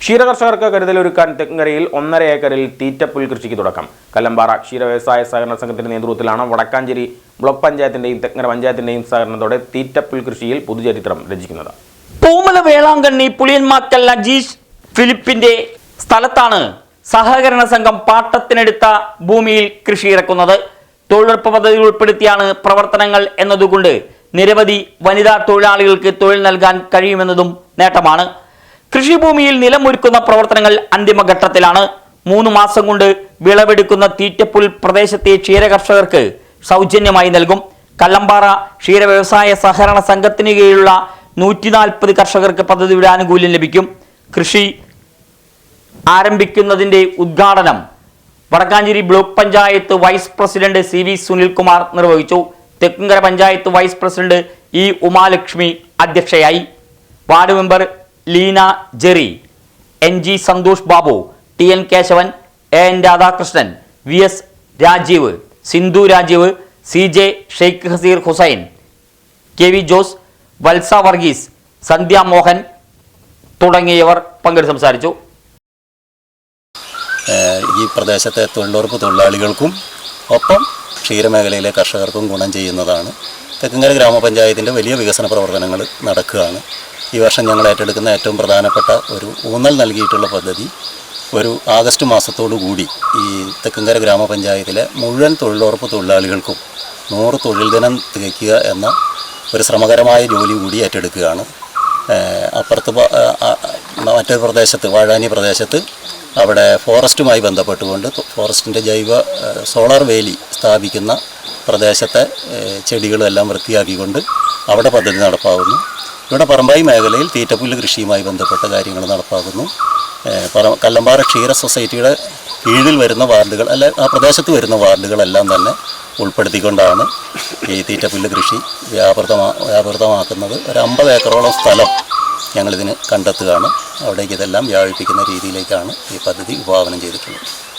ക്ഷീരകർഷകർക്ക് കരുതലൊരുക്കാൻ തെക്കങ്കരയിൽ ഒന്നര ഏക്കറിൽ തീറ്റപ്പുൽ കൃഷിക്ക് തുടക്കം. കല്ലമ്പാറ ക്ഷീര വ്യവസായ സഹകരണ സംഘത്തിന്റെ നേതൃത്വത്തിലാണ് വടക്കാഞ്ചേരി ബ്ലോക്ക് പഞ്ചായത്തിന്റെയും തെക്കങ്കര പഞ്ചായത്തിന്റെയും സഹകരണത്തോടെ തീറ്റപ്പുൽ കൃഷിയിൽ പുതുചരിത്രം രചിക്കുന്നത്. പൂമല വേളാങ്കണ്ണി പുളിയന്മാക്കൽ അജീഷ് ഫിലിപ്പിന്റെ സ്ഥലത്താണ് സഹകരണ സംഘം പാട്ടത്തിനെടുത്ത ഭൂമിയിൽ കൃഷി ഇറക്കുന്നത്. തൊഴിലുറപ്പ് പദ്ധതി ഉൾപ്പെടുത്തിയാണ് പ്രവർത്തനങ്ങൾ എന്നതുകൊണ്ട് നിരവധി വനിതാ തൊഴിലാളികൾക്ക് തൊഴിൽ നൽകാൻ കഴിയുമെന്നതും നേട്ടമാണ്. കൃഷിഭൂമിയിൽ നിലമൊരുക്കുന്ന പ്രവർത്തനങ്ങൾ അന്തിമഘട്ടത്തിലാണ്. മൂന്ന് മാസം കൊണ്ട് വിളവെടുക്കുന്ന തീറ്റപ്പുൽ പ്രദേശത്തെ ക്ഷീരകർഷകർക്ക് സൗജന്യമായി നൽകും. കല്ലമ്പാറ ക്ഷീര വ്യവസായ സഹകരണ സംഘത്തിന് കീഴിലുള്ള നൂറ്റി നാൽപ്പത് കർഷകർക്ക് പദ്ധതിയുടെ ആനുകൂല്യം ലഭിക്കും. കൃഷി ആരംഭിക്കുന്നതിന്റെ ഉദ്ഘാടനം Vadakkanchery block panchayat vice president C V Sunilkumar നിർവഹിച്ചു. Thekkumkara panchayat vice president E Umalakshmi അധ്യക്ഷയായി. Ward member Leena Jerry N G Santhosh Babu T N Kesavan A N Radhakrishnan V S Rajeev Sindhu Rajeev C J Sheikh Haseer Hussain K V Jose Valsa Varghese Sandhya Mohan തുടങ്ങിയവർ പങ്കെടുത്ത് സംസാരിച്ചു. ഈ പ്രദേശത്തെ തൊഴിലുറപ്പ് തൊഴിലാളികൾക്കും ഒപ്പം ക്ഷീരമേഖലയിലെ കർഷകർക്കും ഗുണം ചെയ്യുന്നതാണ്. തെക്കങ്കര ഗ്രാമപഞ്ചായത്തിന്റെ വലിയ വികസന പ്രവർത്തനങ്ങൾ നടക്കുകയാണ്. ഈ വർഷം ഞങ്ങൾ ഏറ്റെടുക്കുന്ന ഏറ്റവും പ്രധാനപ്പെട്ട ഒരു ഊന്നൽ നൽകിയിട്ടുള്ള പദ്ധതി ഒരു ആഗസ്റ്റ് മാസത്തോടു കൂടി ഈ തെക്കുംകര ഗ്രാമപഞ്ചായത്തിലെ മുഴുവൻ തൊഴിലുറപ്പ് തൊഴിലാളികൾക്കും നൂറ് തൊഴിൽ ദിനം തികയ്ക്കുക എന്ന ഒരു ശ്രമകരമായ ജോലി കൂടി ഏറ്റെടുക്കുകയാണ്. അപ്പുറത്ത് മറ്റൊരു പ്രദേശത്ത് വാഴാനി പ്രദേശത്ത് അവിടെ ഫോറസ്റ്റുമായി ബന്ധപ്പെട്ടുകൊണ്ട് ഫോറസ്റ്റിന്റെ ജൈവ സോളാർ വേലി സ്ഥാപിക്കുന്ന പ്രദേശത്തെ ചെടികളെല്ലാം വൃത്തിയാക്കിക്കൊണ്ട് അവിടെ പദ്ധതി നടപ്പാകുന്നു ഇവിടെ പറമ്പായി മേഖലയിൽ തീറ്റപ്പുല്ല് കൃഷിയുമായി ബന്ധപ്പെട്ട കാര്യങ്ങൾ നടപ്പാക്കുന്നു. പറ കല്ലമ്പാറ ക്ഷീര സൊസൈറ്റിയുടെ കീഴിൽ വരുന്ന വാർഡുകൾ അല്ല ആ പ്രദേശത്ത് വരുന്ന വാർഡുകളെല്ലാം തന്നെ ഉൾപ്പെടുത്തിക്കൊണ്ടാണ് ഈ തീറ്റപ്പുല്ല് കൃഷി വ്യാപൃതമാ വ്യാപൃതമാക്കുന്നത്. ഒരു അമ്പത് ഏക്കറോളം സ്ഥലം ഞങ്ങളിതിന് കണ്ടെത്തുകയാണ്. അവിടേക്ക് ഇതെല്ലാം വ്യാപിപ്പിക്കുന്ന രീതിയിലേക്കാണ് ഈ പദ്ധതി വിഭാവനം ചെയ്തിട്ടുള്ളത്.